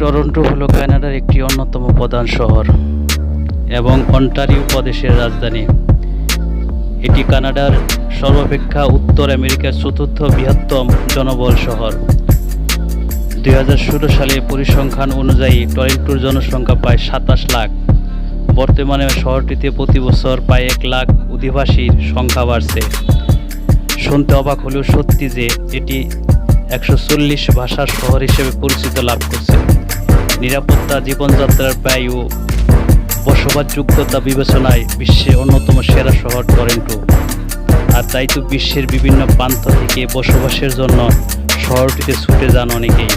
Toronto হলো কানাডার একটি অন্যতম প্রধান শহর এবং অন্টারিও প্রদেশের রাজধানী। এটি কানাডার সর্বাপেক্ষা উত্তর আমেরিকার চতুর্থ বৃহত্তম জনবল শহর। দুই হাজার ষোলো সালে পরিসংখ্যান অনুযায়ী টরন্টোর জনসংখ্যা প্রায় সাতাশ লাখ। বর্তমানে শহরটিতে প্রতি বছর প্রায় এক লাখ অধিবাসীর সংখ্যা বাড়ছে। শুনতে অবাক হলেও সত্যি যে এটি একশো চল্লিশ ভাষার শহর হিসেবে পরিচিত লাভ করছে। নিরাপত্তা জীবনযাত্রার ব্যয় ও বসবাসযোগ্যতা বিবেচনায় বিশ্বের অন্যতম সেরা শহর টরেন্টো। আর তাই তো বিশ্বের বিভিন্ন প্রান্ত থেকে বসবাসের জন্য শহরটিতে ছুটে যান অনেকেই।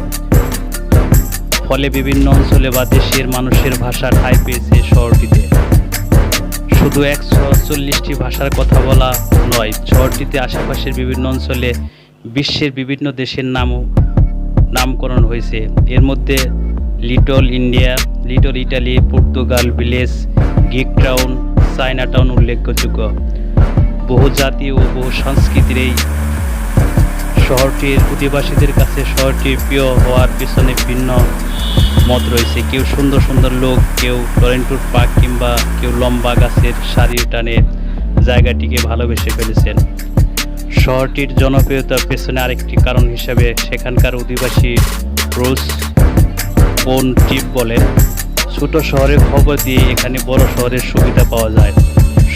ফলে বিভিন্ন অঞ্চলে বা দেশের মানুষের ভাষা ঠাঁই পেয়েছে শহরটিতে। শুধু একশো চল্লিশটি ভাষার কথা বলা নয়, শহরটিতে আশেপাশের বিভিন্ন অঞ্চলে বিশ্বের বিভিন্ন দেশের নামও নামকরণ হয়েছে। এর মধ্যে little India, little Italy, Portugal, village gig town China town উল্লেখযোগ্য। বহু জাতি ও বহু সংস্কৃতির এই শহরটির অধিবাসীদের কাছে শহরটি প্রিয় হওয়ার পিছনে ভিন্ন মত রয়েছে। কেউ সুন্দর সুন্দর লোক, কেউ টরেন্টোর পার্ক কিংবা কেউ লম্বা গাছের সারির টানে জায়গাটিকে ভালোবেসে ফেলেছেন। শহরটির জনপ্রিয়তার পেছনে আরেকটি কারণ হিসাবে সেখানকার অধিবাসী রোজ কোন টিপ বলেন? ছোট শহরের খবর দিয়ে এখানে বড় শহরের সুবিধা পাওয়া যায়।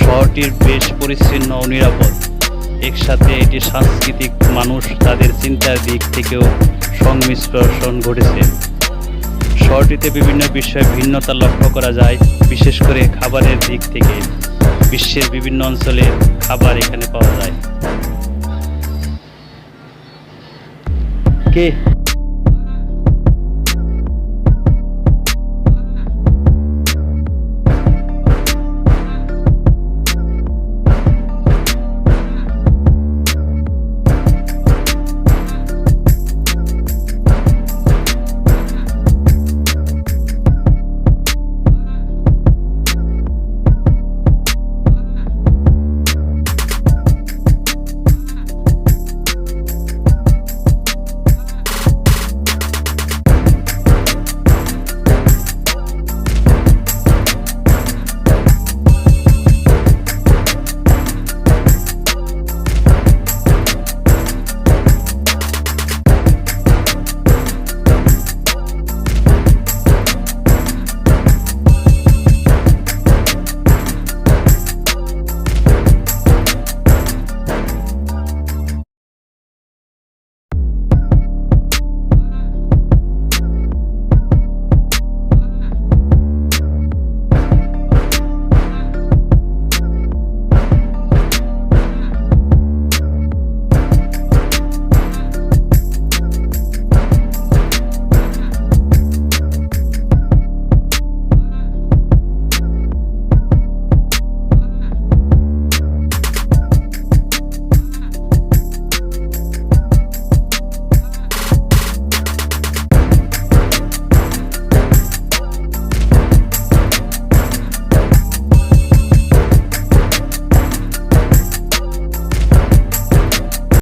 শহরটির বেশ পরিচ্ছন্ন ও নিরাপদ। একসাথে এটি সাংস্কৃতিক মানুষ তাদের চিন্তার দিক থেকেও সংমিশ্রণ ঘটেছে। শহরটিতে বিভিন্ন বিষয়ে ভিন্নতা লক্ষ্য করা যায়, বিশেষ করে খাবারের দিক থেকে। বিশ্বের বিভিন্ন অঞ্চলে খাবার এখানে পাওয়া যায়। কে?